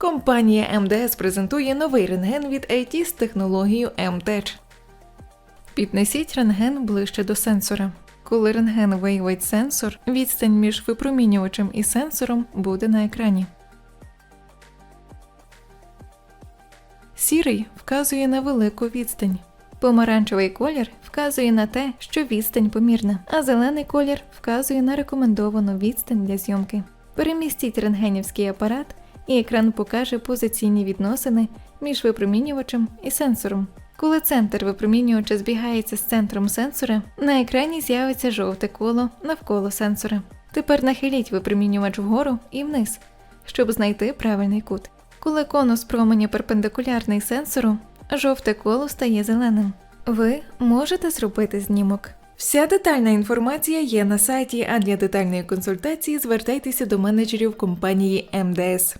Компанія МДС презентує новий рентген від AT з технологією МТЕЧ. Піднесіть рентген ближче до сенсора. Коли рентген виявить сенсор, відстань між випромінювачем і сенсором буде на екрані. Сірий вказує на велику відстань. Помаранчевий колір вказує на те, що відстань помірна, а зелений колір вказує на рекомендовану відстань для зйомки. Перемістіть рентгенівський апарат, і екран покаже позиційні відносини між випромінювачем і сенсором. Коли центр випромінювача збігається з центром сенсора, на екрані з'явиться жовте коло навколо сенсора. Тепер нахиліть випромінювач вгору і вниз, щоб знайти правильний кут. Коли конус променя перпендикулярний сенсору, жовте коло стає зеленим. Ви можете зробити знімок. Вся детальна інформація є на сайті, а для детальної консультації звертайтеся до менеджерів компанії МДС.